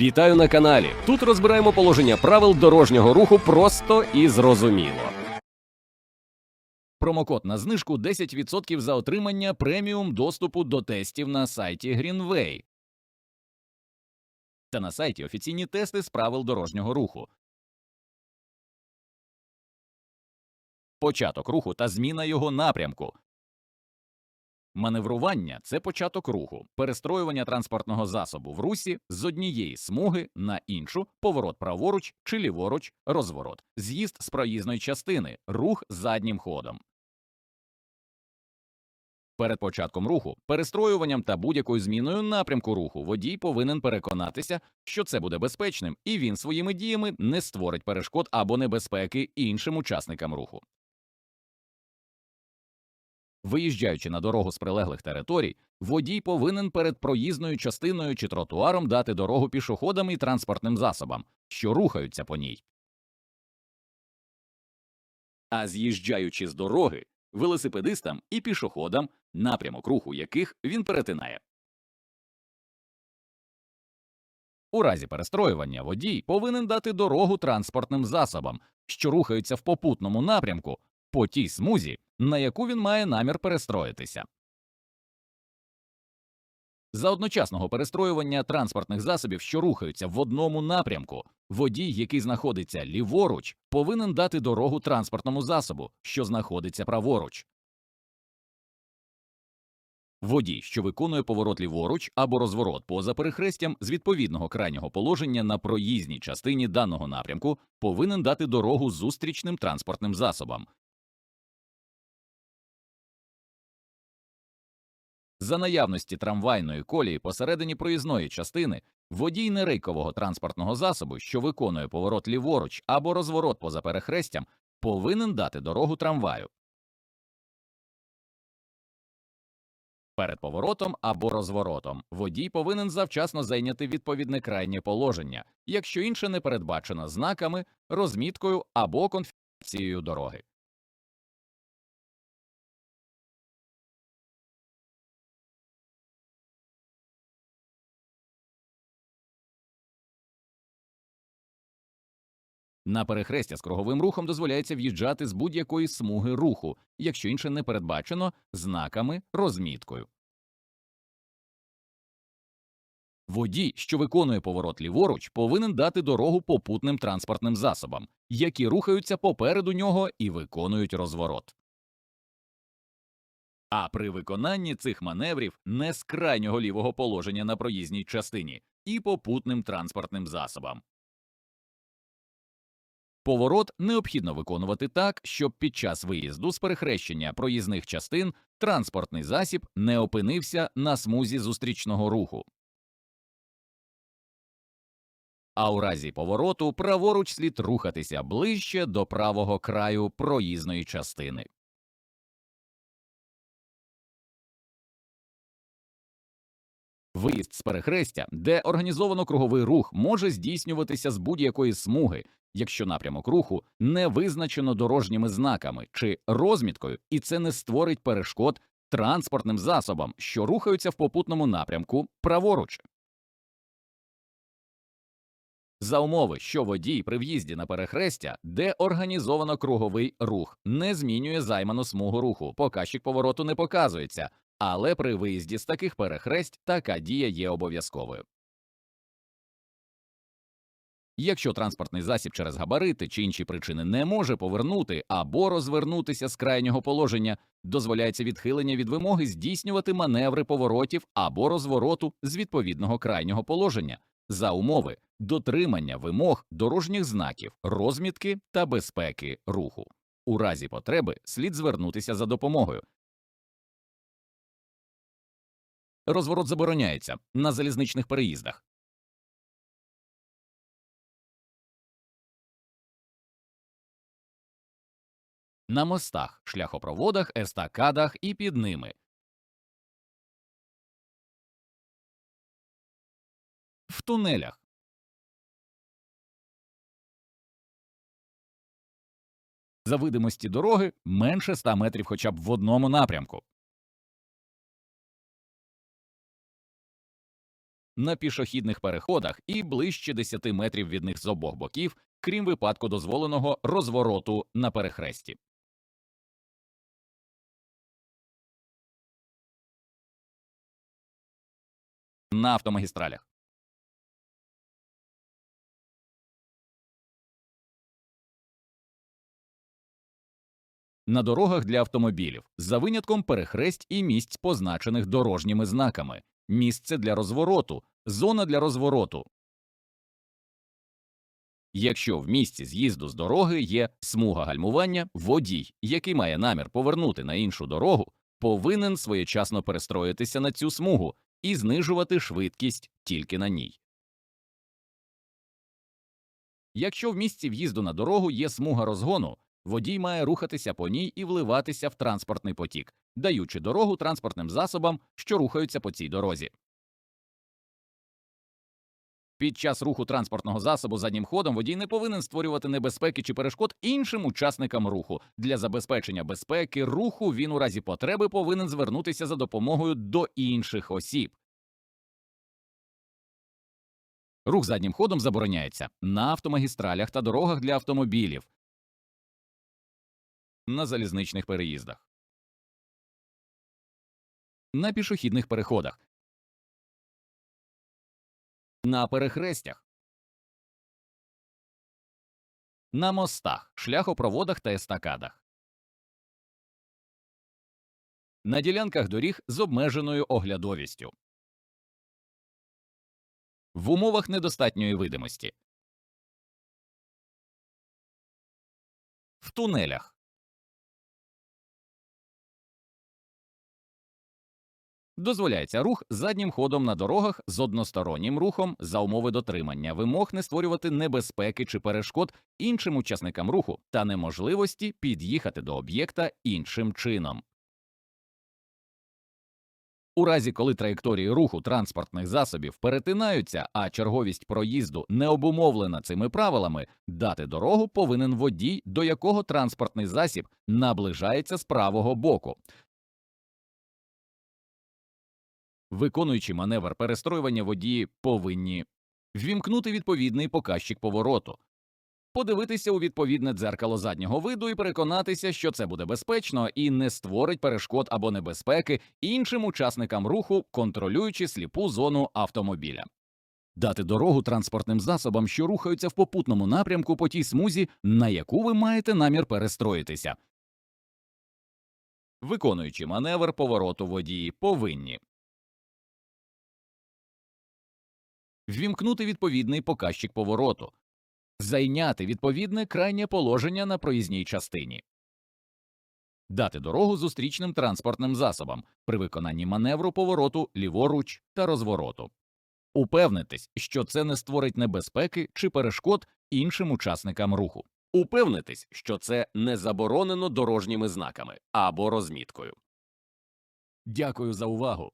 Вітаю на каналі. Тут розбираємо положення правил дорожнього руху просто і зрозуміло. Промокод на знижку 10% за отримання преміум доступу до тестів на сайті Greenway. Та на сайті офіційні тести з правил дорожнього руху. Початок руху та зміна його напрямку. Маневрування це початок руху, перестроювання транспортного засобу в русі з однієї смуги на іншу, поворот праворуч чи ліворуч, розворот, з'їзд з проїзної частини, рух заднім ходом. Перед початком руху, перестроюванням та будь-якою зміною напрямку руху водій повинен переконатися, що це буде безпечним, і він своїми діями не створить перешкод або небезпеки іншим учасникам руху. Виїжджаючи на дорогу з прилеглих територій, водій повинен перед проїзною частиною чи тротуаром дати дорогу пішоходам і транспортним засобам, що рухаються по ній. А з'їжджаючи з дороги, велосипедистам і пішоходам, напрямок руху яких він перетинає. У разі перестроювання водій повинен дати дорогу транспортним засобам, що рухаються в попутному напрямку по тій смузі, на яку він має намір перестроїтися. За одночасного перестроювання транспортних засобів, що рухаються в одному напрямку, водій, який знаходиться ліворуч, повинен дати дорогу транспортному засобу, що знаходиться праворуч. Водій, що виконує поворот ліворуч або розворот поза перехрестям з відповідного крайнього положення на проїзній частині даного напрямку, повинен дати дорогу зустрічним транспортним засобам, За наявності трамвайної колії посередині проїзної частини водій нерейкового транспортного засобу, що виконує поворот ліворуч або розворот поза перехрестям, повинен дати дорогу трамваю. Перед поворотом або розворотом водій повинен завчасно зайняти відповідне крайнє положення, якщо інше не передбачено знаками, розміткою або конфігурацією дороги. На перехрестя з круговим рухом дозволяється в'їжджати з будь-якої смуги руху, якщо інше не передбачено знаками, розміткою. Водій, що виконує поворот ліворуч, повинен дати дорогу попутним транспортним засобам, які рухаються попереду нього і виконують розворот. А при виконанні цих маневрів не з крайнього лівого положення на проїзній частині і попутним транспортним засобам. Поворот необхідно виконувати так, щоб під час виїзду з перехрещення проїзних частин транспортний засіб не опинився на смузі зустрічного руху. А у разі повороту праворуч слід рухатися ближче до правого краю проїзної частини. Виїзд з перехрестя, де організовано круговий рух, може здійснюватися з будь-якої смуги, якщо напрямок руху не визначено дорожніми знаками чи розміткою, і це не створить перешкод транспортним засобам, що рухаються в попутному напрямку праворуч. За умови, що водій при в'їзді на перехрестя, де організовано круговий рух, не змінює займану смугу руху, показчик повороту не показується, але при виїзді з таких перехресть така дія є обов'язковою. Якщо транспортний засіб через габарити чи інші причини не може повернути або розвернутися з крайнього положення, дозволяється відхилення від вимоги здійснювати маневри поворотів або розвороту з відповідного крайнього положення за умови дотримання вимог дорожніх знаків, розмітки та безпеки руху. У разі потреби слід звернутися за допомогою. Розворот забороняється на залізничних переїздах. на мостах, шляхопроводах, естакадах і під ними. В тунелях. За видимості дороги менше 100 метрів хоча б в одному напрямку. На пішохідних переходах і ближче 10 метрів від них з обох боків, крім випадку дозволеного розвороту на перехресті. На автомагістралях. На дорогах для автомобілів за винятком перехресть і місць, позначених дорожніми знаками, місце для розвороту, зона для розвороту. Якщо в місці з'їзду з дороги є смуга гальмування, водій, який має намір повернути на іншу дорогу, повинен своєчасно перестроїтися на цю смугу і знижувати швидкість тільки на ній. Якщо в місці в'їзду на дорогу є смуга розгону, водій має рухатися по ній і вливатися в транспортний потік, даючи дорогу транспортним засобам, що рухаються по цій дорозі. Під час руху транспортного засобу заднім ходом водій не повинен створювати небезпеки чи перешкод іншим учасникам руху. Для забезпечення безпеки руху він у разі потреби повинен звернутися за допомогою до інших осіб. Рух заднім ходом забороняється на автомагістралях та дорогах для автомобілів, на залізничних переїздах, на пішохідних переходах, на перехрестях, на мостах, шляхопроводах та естакадах, на ділянках доріг з обмеженою оглядовістю, в умовах недостатньої видимості, в тунелях. Дозволяється рух заднім ходом на дорогах з одностороннім рухом за умови дотримання вимог не створювати небезпеки чи перешкод іншим учасникам руху та неможливості під'їхати до об'єкта іншим чином. У разі, коли траєкторії руху транспортних засобів перетинаються, а черговість проїзду не обумовлена цими правилами, дати дорогу повинен водій, до якого транспортний засіб наближається з правого боку. Виконуючи маневр перестроювання водії повинні ввімкнути відповідний показчик повороту, подивитися у відповідне дзеркало заднього виду і переконатися, що це буде безпечно і не створить перешкод або небезпеки іншим учасникам руху, контролюючи сліпу зону автомобіля. Дати дорогу транспортним засобам, що рухаються в попутному напрямку по тій смузі, на яку ви маєте намір перестроїтися. Виконуючи маневр повороту водії повинні ввімкнути відповідний показчик повороту, зайняти відповідне крайнє положення на проїзній частині, дати дорогу зустрічним транспортним засобам при виконанні маневру повороту ліворуч та розвороту, упевнитись, що це не створить небезпеки чи перешкод іншим учасникам руху, упевнитись, що це не заборонено дорожніми знаками або розміткою. Дякую за увагу.